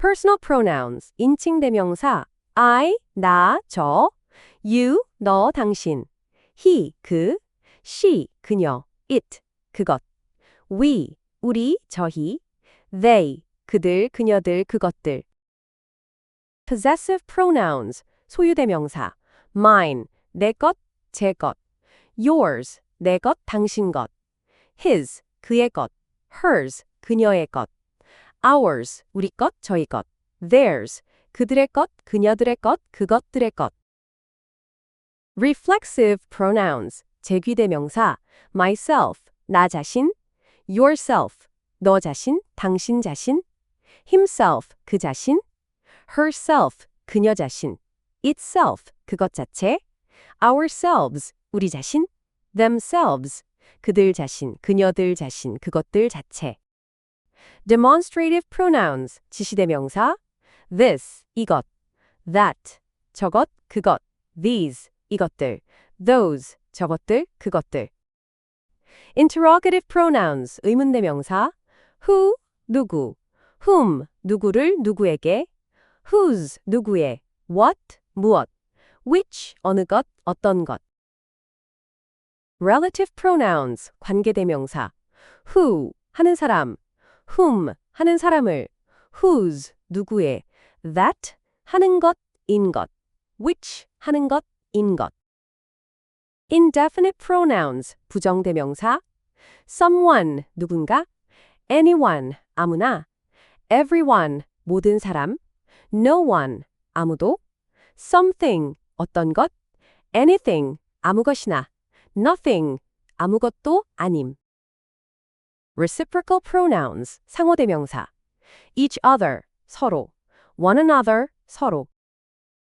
personal pronouns, 인칭 대명사 I, 나, 저, you, 너, 당신, he, 그, she, 그녀, it, 그것, we, 우리, 저희, they, 그들, 그녀들, 그것들. possessive pronouns, 소유 대명사 mine, 내 것, 제 것, yours, 내 것, 당신 것, his, 그의 것, hers, 그녀의 것, ours, 우리 것, 저희 것, theirs, 그들의 것, 그녀들의 것, 그것들의 것. reflexive pronouns, 제귀대 명사 myself, 나 자신, yourself, 너 자신, 당신 자신, himself, 그 자신, herself, 그녀 자신, itself, 그것 자체, ourselves, 우리 자신, themselves, 그들 자신, 그녀들 자신, 그것들 자체. Demonstrative pronouns, 지시대명사 this, 이것, that, 저것, 그것, these, 이것들, those, 저것들, 그것들. interrogative pronouns, 의문대명사 who, 누구, whom, 누구를 누구에게, whose, 누구의, what, 무엇, which, 어느 것, 어떤 것. relative pronouns, 관계대명사 who, 하는 사람, whom, 하는 사람을, whose, 누구의, that, 하는 것, 인 것, which, 하는 것, 인 것. indefinite pronouns, 부정대명사 someone, 누군가, anyone, 아무나, everyone, 모든 사람, no one, 아무도, something, 어떤 것, anything, 아무 것이나, nothing, 아무것도 아님. reciprocal pronouns, 상호대명사 each other, 서로, one another, 서로,